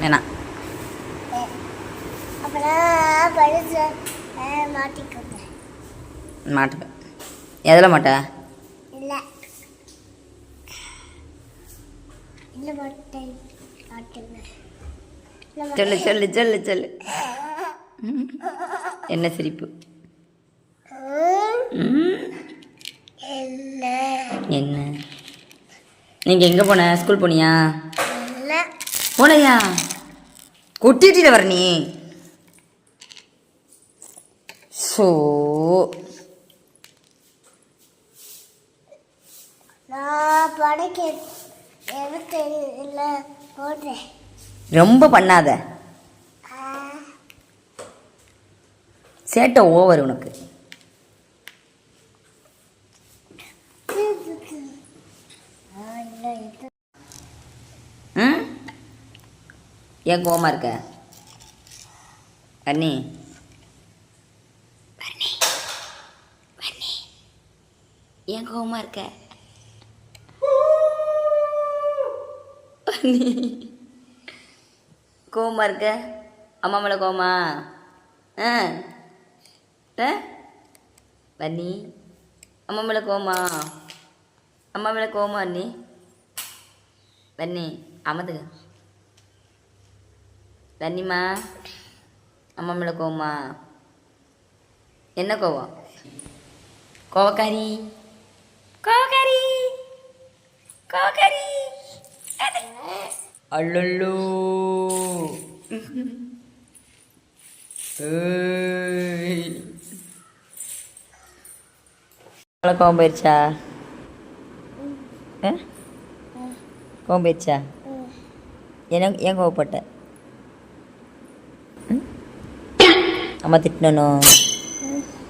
வேணாம் மாட்டுவேன் எதில் மாட்டா? சொல்லு சொல்லு சொல்லு சொல்லு. என்ன சிரிப்பு? என்ன? நீங்கள் எங்கே போன? ஸ்கூல் போனியா? போனையா கொட்டிட்டு வர நீ. ஸோ ரொம்ப பண்ணாத. சேட்டை ஓவர் உனக்கு. ஏன் கோவமா இருக்க? அண்ணி. ஏன் கோவமா இருக்க. கோவமா இருக்க? அம்மா மேலே கோவமா? ஆ? வன்னி அம்மா மேலே கோவமா? அம்மா மேலே கோவமா அண்ணி? வன்னி அமதுங்க தண்ணிம்மா. அம்மா மேலே கோவமா? என்ன கோவம்? கோவக்காரி. கோவக்காரி. கோவக்காரி. அல்லல்லோ கோவம் போயிடுச்சா? கோவம் போயிடுச்சா என்ன ஏன் கோவப்பட்ட? అమ్మ తిట్టును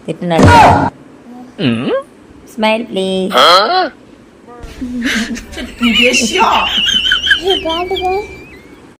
తిట్టున్నాడు స్మైల్ ప్లీజ్